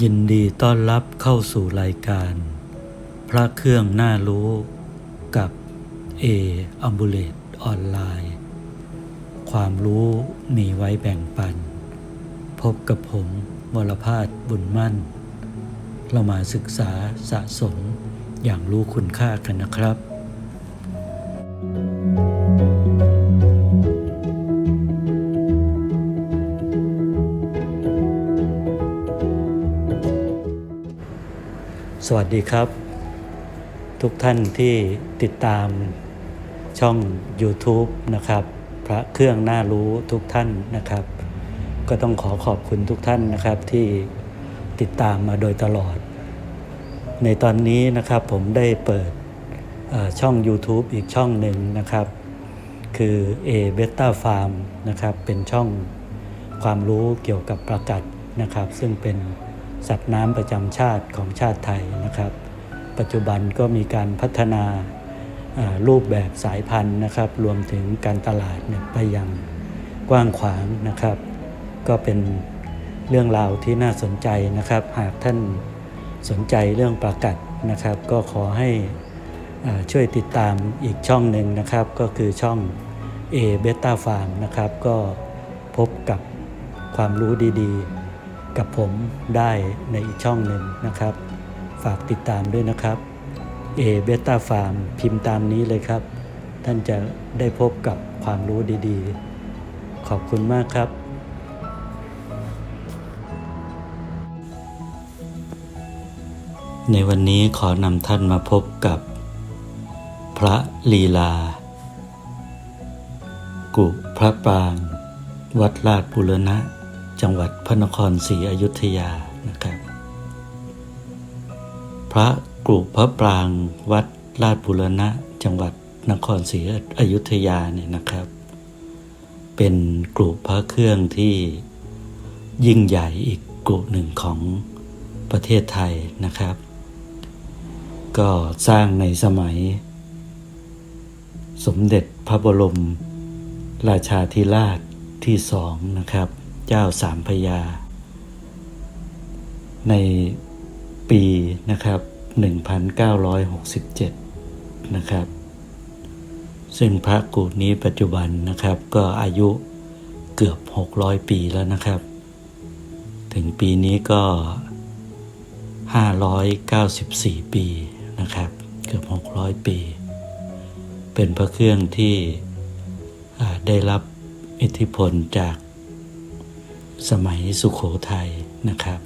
ยินดีต้อนรับเข้าสู่รายการ พระเครื่องน่ารู้กับ A a m b u l a t ออนไลน์ ความรู้มีไว้แบ่งปัน พบกับผมวรพาสบุญมั่น เรามาศึกษาสะสมอย่างรู้คุณค่ากันนะครับ สวัสดีครับ ทุกท่านที่ติดตามช่อง YouTube นะครับ พระเครื่องน่ารู้ทุกท่านนะครับ ก็ต้องขอขอบคุณทุกท่านนะครับที่ติดตามมาโดยตลอด ในตอนนี้นะครับผมได้เปิดช่อง YouTube อีกช่องหนึ่งนะครับ คือ A Beta Farm นะครับ เป็นช่องความรู้เกี่ยวกับประกัดนะครับ ซึ่งเป็น สัตว์น้ำประจำชาติของชาติไทยนะครับ ปัจจุบันก็มีการพัฒนารูปแบบสายพันธุ์นะครับ รวมถึงการตลาดเนี่ยไปยังกว้างขวางนะครับ ก็เป็นเรื่องราวที่น่าสนใจนะครับ หากท่านสนใจเรื่องประกัดนะครับ ก็ขอให้ช่วยติดตามอีกช่องหนึ่งนะครับ ก็คือช่อง A Beta Farm นะครับ ก็พบกับความรู้ดีๆ กับผมได้ในอีกช่องหนึ่งนะครับ ฝากติดตามด้วยนะครับ A Beta Farm พิมพ์ตามนี้เลยครับ ท่านจะได้พบกับความรู้ดีๆ ขอบคุณมากครับในวันนี้ขอนำท่านมาพบกับ พระลีลา กุพระปราง วัดลาดบุรณะ จังหวัดพระนครศรีอยุธยานะครับ พระกรุพระปรางวัดลาดบุรณะ จังหวัดนครศรีอยุธยาเนี่ยนะครับ เป็นกรุพระเครื่องที่ยิ่งใหญ่อีกกรุหนึ่งของประเทศไทยนะครับ ก็สร้างในสมัย สมเด็จพระบรม ราชาธิราชที่สองนะครับ เจ้าสามพยา ในปีนะครับ 1967 นะครับ ซึ่งพระกูนี้ปัจจุบันนะครับก็อายุเกือบ 600 ปีแล้วนะครับ ถึงปีนี้ก็ 594 ปีนะครับ เกือบ 600 ปี เป็นพระเครื่องที่ได้รับอิทธิพลจาก สมัยสุขโขทัยนะครับ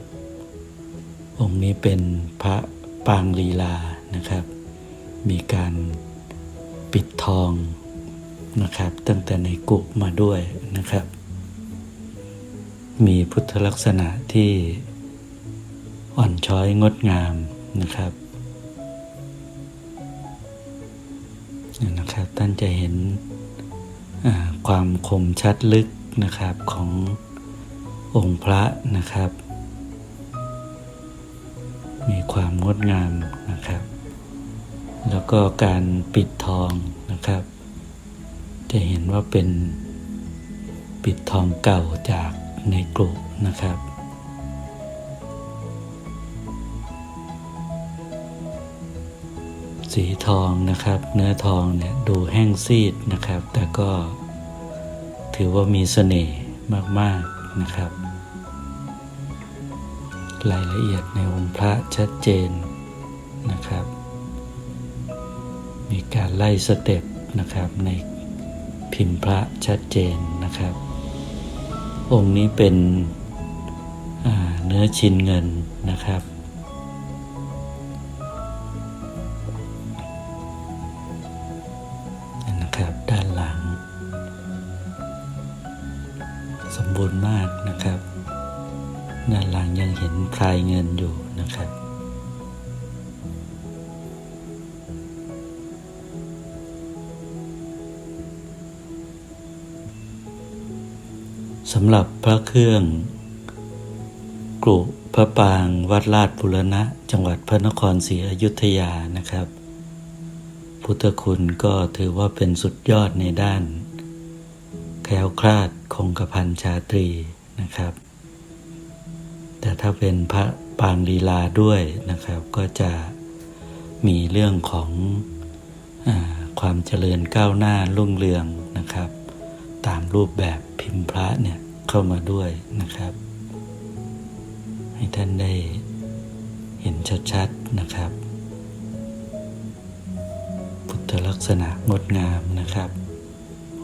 องค์นี้เป็นพระปางลีลานะครับ มีการปิดทองนะครับ ตั้งแต่ในกุมาด้วยนะครับ มีพุทธลักษณะที่อ่อนช้อยงดงามนะครับนะครับท่านจะเห็นความคมชัดลึกนะครับของ องค์พระนะครับ มีความงดงามนะครับ แล้วก็การปิดทองนะครับ จะเห็นว่าเป็นปิดทองเก่าจากในกรุนะครับสีทองนะครับ เนื้อทองเนี่ยดูแห้งซีดนะครับ แต่ก็ถือว่ามีเสน่ห์มาก ๆ นะครับ รายละเอียดในองค์พระชัดเจนนะครับ มีการไล่สเต็ปนะครับในพิมพ์พระชัดเจนนะครับ องค์นี้เป็นเนื้อชิ้นเงินนะครับับพระเครื่องกรุพระปางวัดลาดบุรณะ จังหวัดพระนครศรีอยุธยานะครับ พุทธคุณก็ถือว่าเป็นสุดยอดในด้าน แคล้วคลาดคงกระพันชาตรีนะครับ แต่ถ้าเป็นพระปางลีลาด้วยนะครับ ก็จะมีเรื่องของอความเจริญก้าวหน้ารุ่งเรืองนะครับ ตามรูปแบบพิมพ์พระเนี่ย เข้ามาด้วยนะครับ ให้ท่านได้เห็นชัดๆนะครับ พุทธลักษณะงดงามนะครับ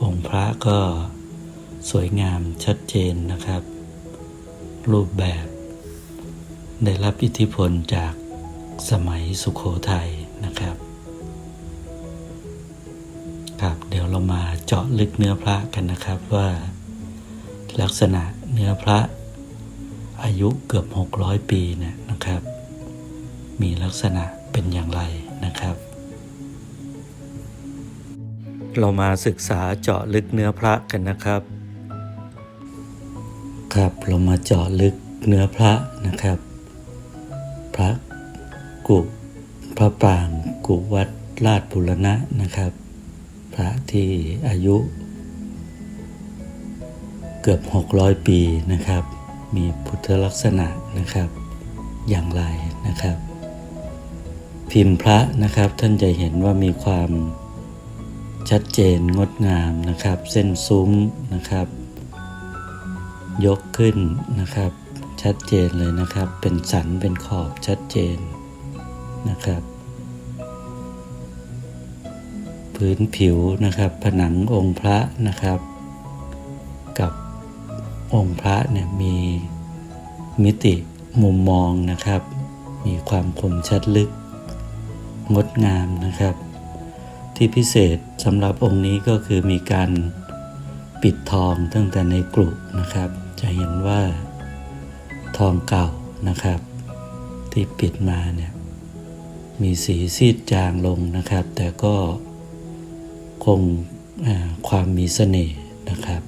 องค์พระก็สวยงามชัดเจนนะครับ รูปแบบได้รับอิทธิพลจากสมัยสุขโขทัยนะครับครับเดี๋ยวเรามาเจาะลึกเนื้อพระกันนะครับว่า ลักษณะเนื้อพระอายุเกือบ 600 ปีเนี่ยนะครับ มีลักษณะเป็นอย่างไรนะครับ เรามาศึกษาเจาะลึกเนื้อพระกันนะครับ ครับเรามาเจาะลึกเนื้อพระนะครับ พระกุพระปางกุวัดราชบุรณะนะครับ พระที่อายุ เกือบ 600 ปีนะครับ มีพุทธลักษณะนะครับ อย่างไรนะครับ พิมพ์พระนะครับท่านจะเห็นว่ามีความชัดเจนงดงามนะครับ เส้นซุ้มนะครับ ยกขึ้นนะครับ ชัดเจนเลยนะครับ เป็นสันเป็นขอบชัดเจนนะครับ พื้นผิวนะครับ ผนังองค์พระนะครับกับ องค์พระเนี่ยมีมิติมุมมองนะครับ มีความคมชัดลึก งดงามนะครับ ที่พิเศษสำหรับองค์นี้ก็คือมีการปิดทองตั้งแต่ในกรุนะครับ จะเห็นว่าทองเก่านะครับ ที่ปิดมาเนี่ยมีสีซีดจางลงนะครับ แต่ก็คงความมีเสน่ห์นะครับ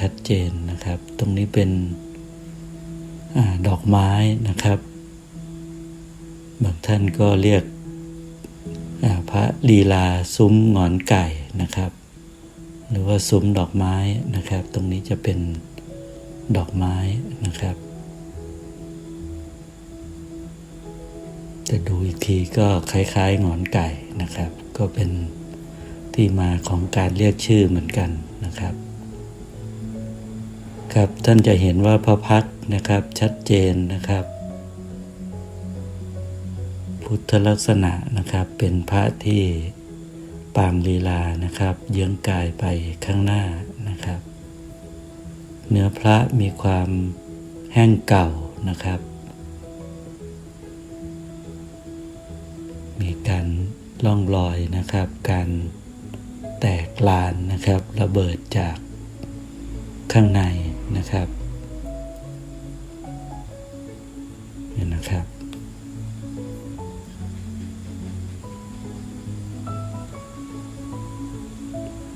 ชัดเจนนะครับ ตรงนี้เป็นอดอกไม้นะครับ บางท่านก็เรียกพระลีลาซุ้มงอนไก่นะครับ หรือว่าซุ้มดอกไม้นะครับ ตรงนี้จะเป็นดอกไม้นะครับแต่ดูอีกทีก็คล้ายๆงอนไก่นะครับ ก็เป็นที่มาของการเรียกชื่อเหมือนกันนะครับ ครับท่านจะเห็นว่าพระพักนะครับชัดเจนนะครับ พุทธลักษณะนะครับเป็นพระที่ปางลีลานะครับ เยื้องกายไปข้างหน้านะครับ เนื้อพระมีความแห้งเก่านะครับ มีการล่องรอยนะครับ การแตกลานนะครับระเบิดจากข้างใน นะครับนี่นะครับ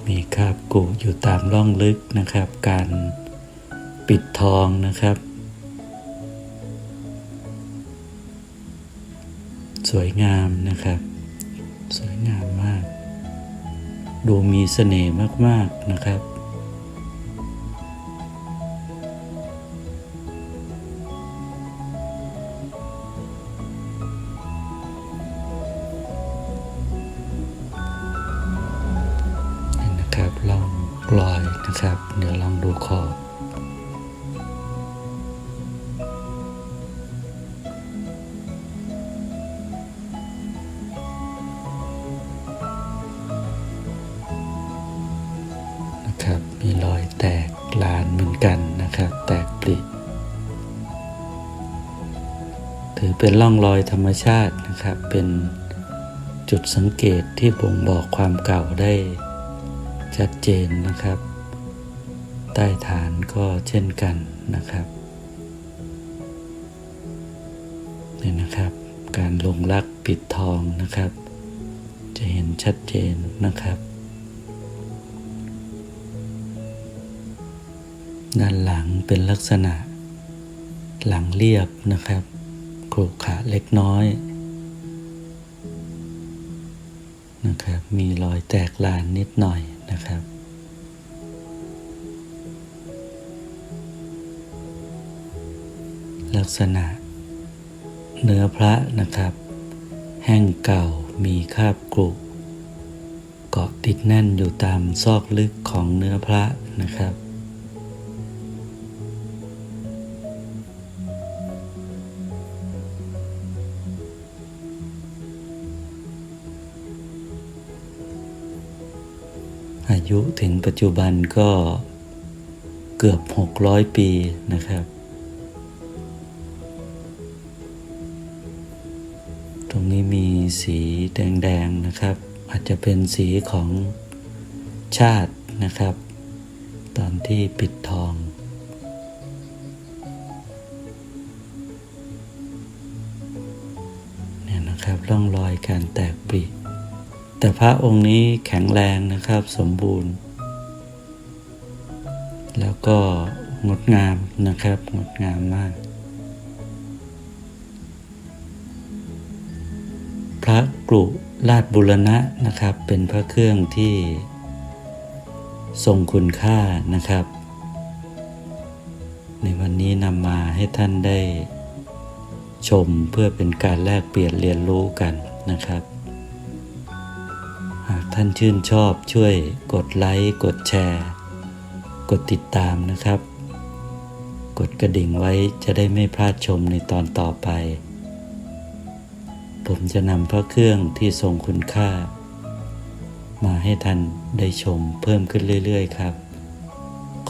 มีคาบกุอยู่ตามร่องลึกนะครับ การปิดทองนะครับ สวยงามนะครับ สวยงามมาก ดูมีเสน่ห์มาก ๆ นะครับ องรอยนะครับ เดี๋ยวลองดูขอบนะครับ มีรอยแตกลานเหมือนกันนะครับ แตกปริถือเป็นร่องรอยธรรมชาตินะครับ เป็นจุดสังเกตที่บ่งบอกความเก่าได้ ชัดเจนนะครับ ใต้ฐานก็เช่นกันนะครับนี่นะครับ การลงลักปิดทองนะครับ จะเห็นชัดเจนนะครับ ด้านหลังเป็นลักษณะ หลังเรียบนะครับโครุขระเล็กน้อยนะครับ มีรอยแตกลานนิดหน่อยะครับ ลักษณะ เนื้อพระนะครับ แห้งเก่ามีคราบกรุเกาะติดแน่นอยู่ตามซอกลึกของเนื้อพระนะครับ ยุถึงปัจจุบันก็เกือบ 600 ปีนะครับ ตรงนี้มีสีแดงๆนะครับ อาจจะเป็นสีของชาตินะครับ ตอนที่ปิดทองเนี่ยนะครับร่องรอยการแตกปริ แต่พระองค์นี้แข็งแรงนะครับสมบูรณ์ แล้วก็งดงามนะครับ งดงามมาก พระกรุราชบุรณะนะครับ เป็นพระเครื่องที่ทรงคุณค่านะครับ ในวันนี้นำมาให้ท่านได้ชมเพื่อเป็นการแลกเปลี่ยนเรียนรู้กันนะครับ ท่านชื่นชอบช่วยกดไลค์ กดแชร์ กดติดตามนะครับ กดกระดิ่งไว้จะได้ไม่พลาดชมในตอนต่อไป ผมจะนำพระเครื่องที่ทรงคุณค่า มาให้ท่านได้ชมเพิ่มขึ้นเรื่อย ๆ ครับ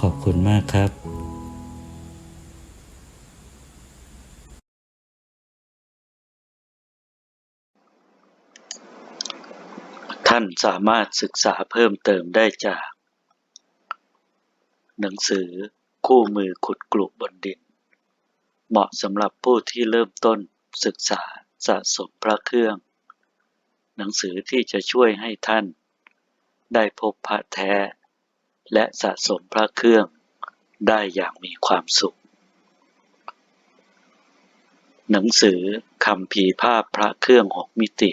ขอบคุณมากครับานสามารถศึกษาเพิ่มเติมได้จาก หนังสือคู่มือขุดกลุบนดิน เหมาะสำหรับผู้ที่เริ่มต้นศึกษาสะสมพระเครื่อง หนังสือที่จะช่วยให้ท่าน ได้พบพระแท้ และสะสมพระเครื่องได้อย่างมีความสุข หนังสือคำพีภาพพระเครื่องหกมิติ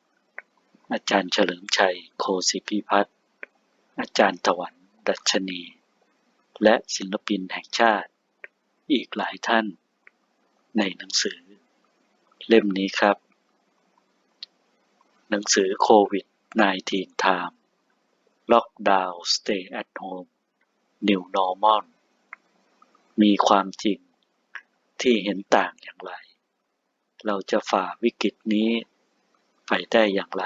อาจารย์เฉลิมชัยโคสิพิพัฒน์อาจารย์ตะวันดัชนี และศิลปินแห่งชาติ อีกหลายท่าน ในหนังสือ เล่มนี้ครับ หนังสือโควิด -19 Time Lockdown Stay at Home New Normal มีความจริงที่เห็นต่างอย่างไร เราจะฝ่าวิกฤตนี้ไปได้อย่างไร